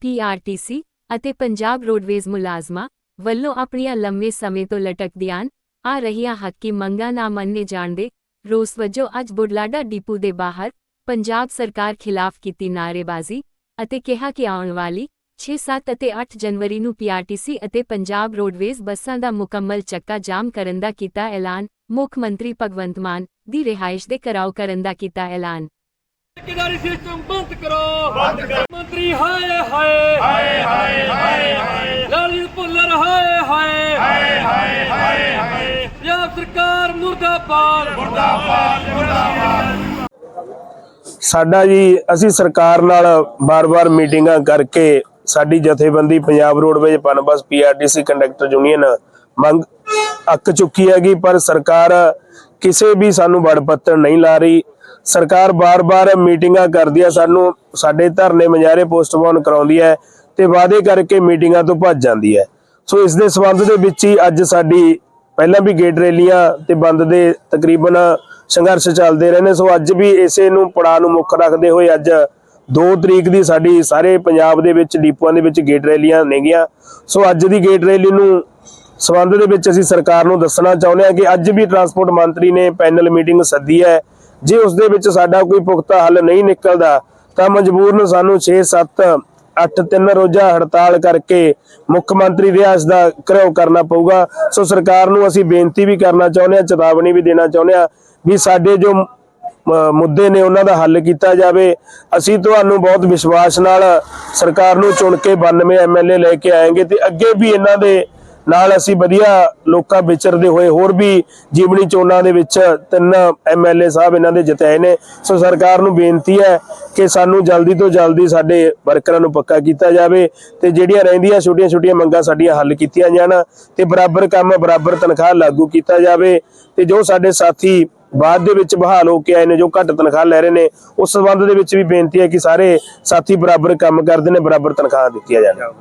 PRTC ਅਤੇ Punjab roadways ਮੁਲਾਜ਼ਮਾਂ ਵੱਲੋਂ ਆਪਣੀਆਂ ਲੰਮੇ ਸਮੇਂ ਤੋਂ ਲਟਕਦੀਆਂ ਆ ਰਹੀਆਂ ਹੱਕੀ ਮੰਗਾਂ ਨਾ ਮੰਨੇ ਜਾਣ ਦੇ ਰੋਸ ਵਜੋਂ ਅੱਜ ਬੁਢਲਾਡਾ ਡਿਪੂ ਦੇ ਬਾਹਰ ਪੰਜਾਬ ਸਰਕਾਰ ਖਿਲਾਫ ਕੀਤੀ ਨਾਅਰੇਬਾਜ਼ੀ ਅਤੇ ਕਿਹਾ ਕਿ ਆਉਣ ਵਾਲੀ 6, 7 ਅਤੇ 8 ਜਨਵਰੀ ਨੂੰ ਪੀਆਰਟੀਸੀ ਅਤੇ ਪੰਜਾਬ ਰੋਡਵੇਜ਼ ਬੱਸਾਂ ਦਾ ਮੁਕੰਮਲ ਚੱਕਾ ਜਾਮ ਕਰਨ ਦਾ ਕੀਤਾ ਐਲਾਨ ਮੁੱਖ ਮੰਤਰੀ ਭਗਵੰਤ ਮਾਨ ਦੀ ਰਿਹਾਇਸ਼ ਦੇ ਕਰਾਓ ਕਰਨ ਦਾ ਕੀਤਾ ਐਲਾਨ। ਠੇਕੇਦਾਰੀ ਸਿਸਟਮ ਬੰਦ ਕਰੋ। ਬੰਦ ਕਰੋ। ਮੰਤਰੀ ਹਾਏ ਹਾਏ। ਹਾਏ ਹਾਏ ਹਾਏ ਹਾਏ। ਲਾਲੀ ਭੁੱਲਰ ਹਾਏ ਹਾਏ। ਹਾਏ ਹਾਏ ਹਾਏ ਹਾਏ। ਪੰਜਾਬ ਸਰਕਾਰ ਮੁਰਦਾਬਾਦ। ਸਾਡਾ ਜੀ ਅਸੀਂ ਸਰਕਾਰ ਨਾਲ ਬਾਰ-ਬਾਰ ਮੀਟਿੰਗਾਂ ਕਰਕੇ ਸਾਡੀ ਜਥੇਬੰਦੀ Punjab roadways Punbus PRTC conductor union ਮੰਗ ਅੱਕ ਚੁੱਕੀ ਹੈਗੀ ਪਰ ਸਰਕਾਰ ਕਿਸੇ ਵੀ ਸਾਨੂੰ ਵੜਪੱਤਰ ਨਹੀਂ ਲਾ ਰਹੀ। ਸਰਕਾਰ ਬਾਰ-ਬਾਰ ਮੀਟਿੰਗਾਂ ਕਰਦੀ ਹੈ ਸਾਨੂੰ ਸਾਡੇ ਧਰਨੇ ਮਜਾਰੇ ਪੋਸਟਪੋਨ ਕਰਾਉਂਦੀ ਹੈ ਤੇ ਵਾਅਦੇ ਕਰਕੇ ਮੀਟਿੰਗਾਂ ਤੋਂ ਭੱਜ ਜਾਂਦੀ ਹੈ। ਸੋ ਇਸ ਦੇ ਸਬੰਧ ਦੇ ਵਿੱਚ ਹੀ ਅੱਜ ਸਾਡੀ ਪਹਿਲਾਂ ਵੀ ਗੇਟ ਰੈਲੀਆਂ ਤੇ ਬੰਦ ਦੇ ਤਕਰੀਬਨ ਸੰਘਰਸ਼ ਚੱਲਦੇ ਰਹੇ ਨੇ ਸੋ ਅੱਜ ਵੀ ਇਸੇ ਨੂੰ ਪੜਾਅ ਨੂੰ ਮੁੱਖ ਰੱਖਦੇ ਹੋਏ ਅੱਜ 2 ਤਰੀਕ ਦੀ ਸਾਡੀ ਸਾਰੇ ਪੰਜਾਬ ਦੇ ਵਿੱਚ, ਡਿਪੂਆਂ ਦੇ ਵਿੱਚ ਗੇਟ ਰੈਲੀਆਂ ਨੇਗੀਆਂ। ਸੋ ਅੱਜ ਦੀ ਗੇਟ ਰੈਲੀ ਨੂੰ ਸਬੰਧ ਦੇ ਵਿੱਚ ਅਸੀਂ ਸਰਕਾਰ ਨੂੰ ਦੱਸਣਾ ਚਾਹੁੰਦੇ ਹਾਂ ਕਿ ਅੱਜ ਵੀ ਟਰਾਂਸਪੋਰਟ ਮੰਤਰੀ ਨੇ ਪੈਨਲ ਮੀਟਿੰਗ ਸੱਦੀ ਹੈ। ਜੇ ਉਸ ਦੇ ਵਿੱਚ ਸਾਡਾ ਕੋਈ ਪੁਖਤਾ ਹੱਲ ਨਹੀਂ ਨਿਕਲਦਾ, ਤਾਂ ਮਜਬੂਰਨ ਸਾਨੂੰ 6 7 8 ਤਿੰਨ ਰੋਜ਼ਾ ਹੜਤਾਲ ਕਰਕੇ ਮੁੱਖ ਮੰਤਰੀ ਰਿਆਸ ਦਾ ਘਰੋ ਕਰਨਾ ਪਊਗਾ। ਸੋ ਸਰਕਾਰ ਨੂੰ ਅਸੀਂ ਬੇਨਤੀ ਵੀ ਕਰਨਾ ਚਾਹੁੰਦੇ ਹਾਂ, ਚੇਤਾਵਨੀ ਵੀ ਦੇਣਾ ਚਾਹੁੰਦੇ ਹਾਂ ਵੀ ਸਾਡੇ ਜੋ ਮੁੱਦੇ ਨੇ ਉਹਨਾਂ ਦਾ ਹੱਲ ਕੀਤਾ ਜਾਵੇ। ਅਸੀਂ ਤੁਹਾਨੂੰ ਬਹੁਤ ਵਿਸ਼ਵਾਸ ਨਾਲ ਸਰਕਾਰ ਨੂੰ ਚੁਣ ਕੇ 92 ਐਮਐਲਏ ਲੈ ਕੇ ਆਏਗੇ ਤੇ ਅੱਗੇ ਵੀ ਇਹਨਾਂ ਦੇ ਨਾਲ ਅਸੀਂ ਵਧੀਆ ਲੋਕਾਂ ਵਿਚਰਦੇ ਹੋਏ ਹੋਰ ਵੀ ਜੀਵਨੀ ਚੋਣਾਂ ਦੇ ਵਿੱਚ ਤਿੰਨ ਐਮਐਲਏ ਸਾਹਿਬ ਇਹਨਾਂ ਦੇ ਜਿਤਾਏ ਨੇ। ਸੋ ਸਰਕਾਰ ਨੂੰ ਬੇਨਤੀ ਹੈ ਕਿ ਸਾਨੂੰ ਜਲਦੀ ਤੋਂ ਜਲਦੀ ਸਾਡੇ ਵਰਕਰਾਂ ਨੂੰ ਪੱਕਾ ਕੀਤਾ ਜਾਵੇ ਤੇ ਜਿਹੜੀਆਂ ਰਹਿੰਦੀਆਂ ਛੋਟੀਆਂ-ਛੋਟੀਆਂ ਮੰਗਾਂ ਸਾਡੀਆਂ ਹੱਲ ਕੀਤੀਆਂ ਜਾਣ ਤੇ ਬਰਾਬਰ ਕੰਮ, ਬਰਾਬਰ ਤਨਖਾਹ ਲਾਗੂ ਕੀਤਾ ਜਾਵੇ ਤੇ ਜੋ ਸਾਡੇ ਸਾਥੀ ਬਾਅਦ ਦੇ ਵਿੱਚ ਬਹਾਲ ਹੋ ਕੇ ਆਏ ਨੇ, ਜੋ ਘੱਟ ਤਨਖਾਹ ਲੈ ਰਹੇ ਨੇ, ਉਸ ਸੰਬੰਧ ਦੇ ਵਿੱਚ ਵੀ ਬੇਨਤੀ ਹੈ ਕਿ ਸਾਰੇ ਸਾਥੀ ਬਰਾਬਰ ਕੰਮ ਕਰਦੇ ਨੇ, ਬਰਾਬਰ ਤਨਖਾਹ ਦਿੱਤੀਆਂ ਜਾਣ।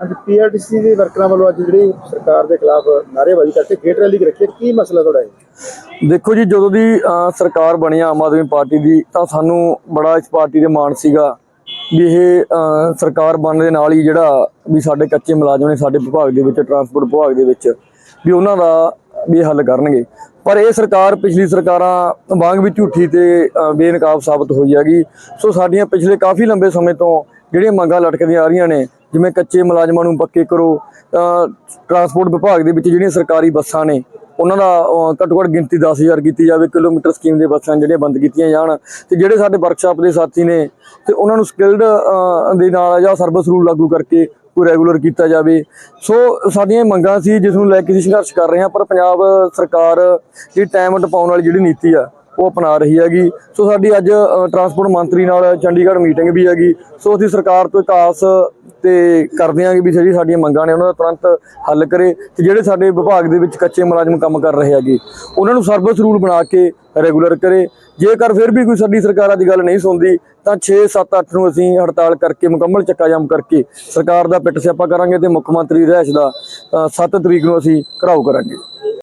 ਅੱਜ ਪੀਆਰਟੀਸੀ ਦੇ ਵਰਕਰਾਂ ਵੱਲੋਂ ਅੱਜ ਜਿਹੜੀ ਸਰਕਾਰ ਦੇ ਖਿਲਾਫ ਨਾਅਰੇਬਾਜ਼ੀ ਕਰਕੇ ਗੇਟ ਰੈਲੀ ਰੱਖੀ ਕੀ ਮਸਲਾ ਤੁਹਾਡਾ ਹੈ ਦੇਖੋ ਜੀ, ਜਦੋਂ ਦੀ ਸਰਕਾਰ ਬਣੀ ਆਮ ਆਦਮੀ ਪਾਰਟੀ ਦੀ, ਤਾਂ ਸਾਨੂੰ ਬੜਾ ਇਸ ਪਾਰਟੀ ਦੇ ਮਾਣ ਸੀਗਾ ਵੀ ਇਹ ਸਰਕਾਰ ਬਣਨ ਦੇ ਨਾਲ ਹੀ ਜਿਹੜਾ ਵੀ ਸਾਡੇ ਕੱਚੇ ਮੁਲਾਜ਼ਮ ਨੇ, ਸਾਡੇ ਵਿਭਾਗ ਦੇ ਵਿੱਚ, ਟਰਾਂਸਪੋਰਟ ਵਿਭਾਗ ਦੇ ਵਿੱਚ, ਵੀ ਉਹਨਾਂ ਦਾ ਵੀ ਹੱਲ ਕਰਨਗੇ। ਪਰ ਇਹ ਸਰਕਾਰ ਪਿਛਲੀ ਸਰਕਾਰਾਂ ਵਾਂਗ ਵੀ ਝੂਠੀ ਤੇ ਬੇਨਕਾਬ ਸਾਬਤ ਹੋਈ ਹੈਗੀ। ਸੋ ਸਾਡੀਆਂ ਪਿਛਲੇ ਕਾਫੀ ਲੰਬੇ ਸਮੇਂ ਤੋਂ ਜਿਹੜੀਆਂ ਮੰਗਾਂ ਲਟਕਦੀਆਂ ਆ ਰਹੀਆਂ ਨੇ ਜਿਵੇਂ ਕੱਚੇ ਮੁਲਾਜ਼ਮਾਂ ਨੂੰ ਪੱਕੇ ਕਰੋ ਟਰਾਂਸਪੋਰਟ ਵਿਭਾਗ ਦੇ ਵਿੱਚ ਜਿਹੜੀਆਂ ਸਰਕਾਰੀ ਬੱਸਾਂ ਨੇ, ਉਹਨਾਂ ਦਾ ਘੱਟੋ ਘੱਟ ਗਿਣਤੀ 10000 ਕੀਤੀ ਜਾਵੇ, ਕਿਲੋਮੀਟਰ ਸਕੀਮ ਦੇ ਬੱਸਾਂ ਜਿਹੜੀਆਂ ਬੰਦ ਕੀਤੀਆਂ ਜਾਣ। ਤੇ ਜਿਹੜੇ ਸਾਡੇ ਵਰਕਸ਼ਾਪ ਦੇ ਸਾਥੀ ਨੇ, ਤੇ ਉਹਨਾਂ ਨੂੰ ਸਕਿਲਡ ਦੇ ਨਾਲ ਜਾਂ ਸਰਵਿਸ ਰੂਲ ਲਾਗੂ ਕਰਕੇ ਕੋਈ ਰੈਗੂਲਰ ਕੀਤਾ ਜਾਵੇ। ਸੋ, ਸਾਡੀਆਂ ਮੰਗਾਂ ਸੀ, ਜਿਸ ਨੂੰ ਲੈ ਕੇ ਅਸੀਂ ਸੰਘਰਸ਼ ਕਰ ਰਹੇ ਹਾਂ, ਪਰ ਪੰਜਾਬ ਸਰਕਾਰ ਦੀ ਟਾਈਮ ਟਪਾਉਣ ਵਾਲੀ ਜਿਹੜੀ ਨੀਤੀ ਆ, ਉਹ ਅਪਣਾ ਰਹੀ ਹੈਗੀ। ਸੋ, ਸਾਡੀ ਅੱਜ ਟਰਾਂਸਪੋਰਟ ਮੰਤਰੀ ਨਾਲ ਚੰਡੀਗੜ੍ਹ ਮੀਟਿੰਗ ਵੀ ਹੈਗੀ। ਸੋ, ਅਸੀਂ ਸਰਕਾਰ ਤੋਂ ਇੱਕ ਆਸ ਤੇ ਕਰਦੇ ਹਾਂ ਵੀ ਜਿਹੜੀ ਸਾਡੀਆਂ ਮੰਗਾਂ ਨੇ ਉਹਨਾਂ ਦਾ ਤੁਰੰਤ ਹੱਲ ਕਰੇ ਤੇ ਜਿਹੜੇ ਸਾਡੇ ਵਿਭਾਗ ਦੇ ਵਿੱਚ ਕੱਚੇ ਮੁਲਾਜ਼ਮ ਕੰਮ ਕਰ ਰਹੇ ਹੈਗੇ, ਉਹਨਾਂ ਨੂੰ ਸਰਵਿਸ ਰੂਲ ਬਣਾ ਕੇ ਰੈਗੂਲਰ ਕਰੇ। ਜੇਕਰ ਫਿਰ ਵੀ ਕੋਈ ਸਾਡੀ ਸਰਕਾਰ ਅੱਜ ਗੱਲ ਨਹੀਂ ਸੁਣਦੀ, ਤਾਂ 6 7 8 ਨੂੰ ਅਸੀਂ ਹੜਤਾਲ ਕਰਕੇ, ਮੁਕੰਮਲ ਚੱਕਾ ਜਾਮ ਕਰਕੇ ਸਰਕਾਰ ਦਾ ਪਿੱਟ ਸਿਆਪਾ ਕਰਾਂਗੇ ਤੇ ਮੁੱਖ ਮੰਤਰੀ ਰਹਿਸ਼ ਦਾ 7 ਤਰੀਕ ਨੂੰ ਅਸੀਂ ਘਰਾਓ ਕਰਾਂਗੇ।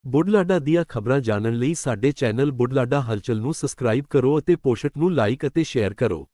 ਬੁੱਢਲਾਡਾ ਦੀਆਂ ਖਬਰਾਂ ਜਾਣਨ ਲਈ ਸਾਡੇ ਚੈਨਲ ਬੁੱਢਲਾਡਾ ਹਲਚਲ ਨੂੰ ਸਬਸਕ੍ਰਾਈਬ ਕਰੋ ਅਤੇ ਪੋਸਟ ਨੂੰ ਲਾਈਕ ਅਤੇ ਸ਼ੇਅਰ ਕਰੋ।